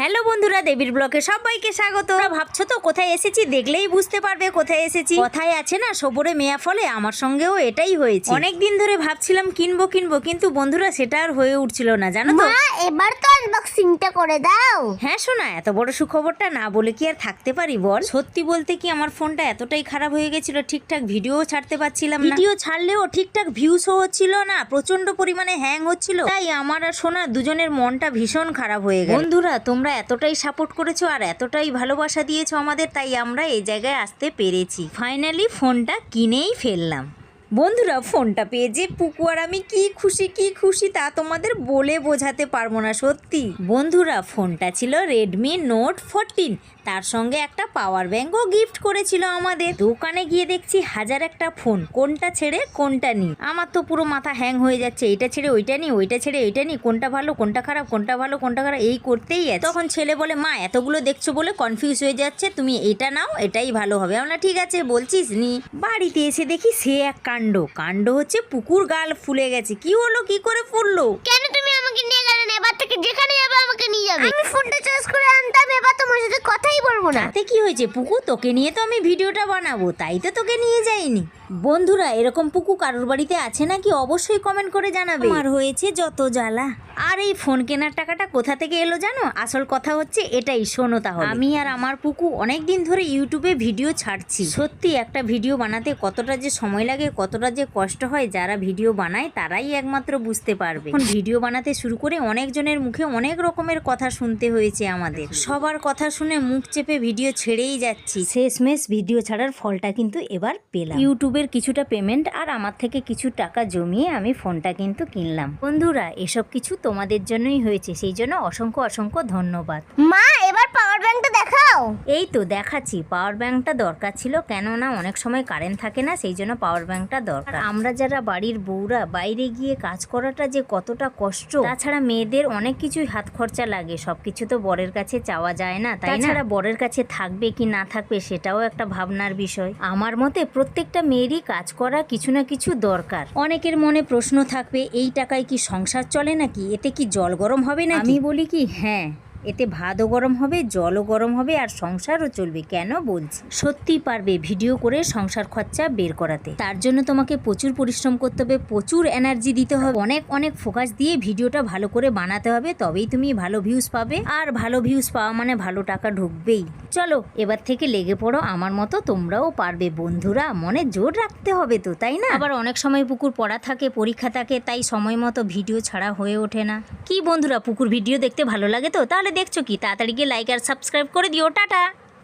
Hello বন্ধুরা দেবীর ব্লকে সবাইকে স্বাগত। ভাবছ তো কোথায় এসেছি? দেখলেই বুঝতে পারবে কোথায় এসেছি। কোথায় আছে না সবরে মেয়া ফলে আমার সঙ্গেও এটাই হয়েছে। অনেক দিন ধরে ভাবছিলাম কিনবো কিনবো কিন্তু বন্ধুরা সেটা আর হয়ে উঠছিল না জানো তো? এবার তো আনবক্সিংটা করে দাও। হ্যাঁ শোনা এত বড় সুখবরটা না বলে কি আর থাকতে পারি বল? সত্যি বলতে কি আমার ফোনটা এতটাই খারাপ হয়ে গেছিল ঠিকঠাক ভিডিও ছাড়তে পারছিলাম না। ভিডিও ছাড়লেও ঠিকঠাক ভিউসও হচ্ছিল না প্রচণ্ড পরিমাণে হ্যাং হচ্ছিল। তাই আমার আর সোনা দুজনের মনটা ভীষণ খারাপ হয়ে গেল। বন্ধুরা তোমরা এতটাই সাপোর্ট করেছ আর এতটাই ভালোবাসা দিয়েছ আমাদের, তাই আমরা এই জায়গায় আসতে পেরেছি। ফাইনালি ফোনটা কিনেই ফেললাম। বন্ধুরা, ফোনটা পেয়ে যে পুকু আর আমি কি খুশি কি খুশি তা তোমাদের বলে বোঝাতে পারব না, সত্যি। বন্ধুরা, ফোনটা ছিল রেডমি নোট ফোরটিন তার সঙ্গে একটা পাওয়ার ব্যাঙ্কও গিফট করেছিল আমাদের। দোকানে গিয়ে দেখছি হাজার একটা ফোন কোনটা ছেড়ে, কোনটা নি? আমার তো পুরো মাথা হ্যাং হয়ে যাচ্ছে। এটা ছেড়ে, ওইটা নি, ওইটা ছেড়ে এইটা নি, কোনটা ভালো, কোনটা খারাপ, কোনটা ভালো, কোনটা খারাপ, এই করতেই আছে। তখন ছেলে বলে, মা, এতগুলো দেখছ বলে কনফিউজ হয়ে যাচ্ছে। তুমি এটা নাও, এটাই ভালো হবে। আমরা ঠিক আছে, বলছিস নি? বাড়িতে এসে দেখি সে এক কাণ্ড। কাণ্ড হচ্ছে পুকুর গাল ফুলে গেছে। কি হলো? কি করে ফুললো? কেন তুমি আমাকে নিয়ে গেলে না? এবার থেকে যেখানে যাবে আমাকে নিয়ে যাবে। আমি ফোনটা চার্জ করে আনতাম এবার তোমার সাথে কথাই বলব না। তাতে কি হয়েছে পুকুর? তোকে নিয়ে তো আমি ভিডিওটা বানাবো তাই তো তোকে নিয়ে যাইনি। বন্ধুরা এরকম পুকু কারোর বাড়িতে আছে নাকি? অবশ্যই কমেন্ট করে জানাবে। আমার হয়েছে যত জ্বালা। আর এই ফোন কেনার টাকাটা কোথা থেকে এলো জানো? আসল কথা হচ্ছে এটাই শোনো তাহলে। আমি আর আমার পুকু অনেক দিন ধরে ইউটিউবে ভিডিও ছাড়ছি। সত্যি একটা ভিডিও বানাতে কতটা যে সময় লাগে কতটা যে কষ্ট হয় যারা ভিডিও বানায় তারাই একমাত্র বুঝতে পারবে। এখন ভিডিও বানাতে শুরু করে অনেকজনের মুখে অনেক রকমের কথা শুনতে হয়েছে আমাদের। সবার কথা শুনে মুখ চেপে ভিডিও ছেড়েই যাচ্ছি। শেষমেশ ভিডিও ছাড়ার ফলটা কিন্তু এবার পেলাম। ইউটিউবের কিছুটা পেমেন্ট আর আমার থেকে কিছু টাকা জমিয়ে আমি ফোনটা কিন্তু কিনলাম। বন্ধুরা, এসব কিছু তোমাদের জন্যই হয়েছে, সেই জন্য অসংখ্য অসংখ্য ধন্যবাদ। মা দেখাও এই তো দেখাচ্ছি পাওয়ার ব্যাংকটা দরকার ছিল কেননা অনেক সময় কারেন্ট থাকে না সেই জন্য পাওয়ার ব্যাংকটা দরকার। আমরা যারা বাড়ির বউরা বাইরে গিয়ে কাজ করাটা যে কতটা কষ্ট তাছাড়া মেয়েদের অনেক কিছুই হাত খরচা লাগে সবকিছু তো বরের কাছে চাওয়া যায় না তাই না? বরের কাছে থাকবে কি না থাকবে সেটাও একটা ভাবনার বিষয়। আমার মতে প্রত্যেকটা মেয়েরই কাজ করা কিছু না কিছু দরকার। অনেকের মনে প্রশ্ন থাকবে এই টাকায় কি সংসার চলে নাকি? এতে কি জল গরম হবে না আমি বলি কি হ্যাঁ। এতে ভাতও গরম হবে, জলও গরম হবে আর সংসারও চলবে, কেন বলছি? সত্যি পারবে ভিডিও করে সংসার খরচা বের করাতে। তার জন্য তোমাকে প্রচুর পরিশ্রম করতে হবে, প্রচুর এনার্জি দিতে হবে। অনেক অনেক ফোকাস দিয়ে ভিডিওটা ভালো করে বানাতে হবে, তবেই তুমি ভালো ভিউজ পাবে। আর ভালো ভিউজ পাওয়া মানে ভালো টাকা ঢুকবেই। চলো, এবার থেকে লেগে পড়ো, আমার মতো তোমরাও পারবে। বন্ধুরা, মনে জোর রাখতে হবে তো, তাই না? আবার অনেক সময় পুকুর পড়া থাকে, পরীক্ষা থাকে, তাই সময় মতো ভিডিও ছাড়া হয়ে ওঠে না। কি বন্ধুরা, পুকুর ভিডিও দেখতে ভালো লাগে তো? তাহলে দেখছ কি তাড়াতাড়ি গিয়ে লাইক আর সাবস্ক্রাইব করে দিও টাটা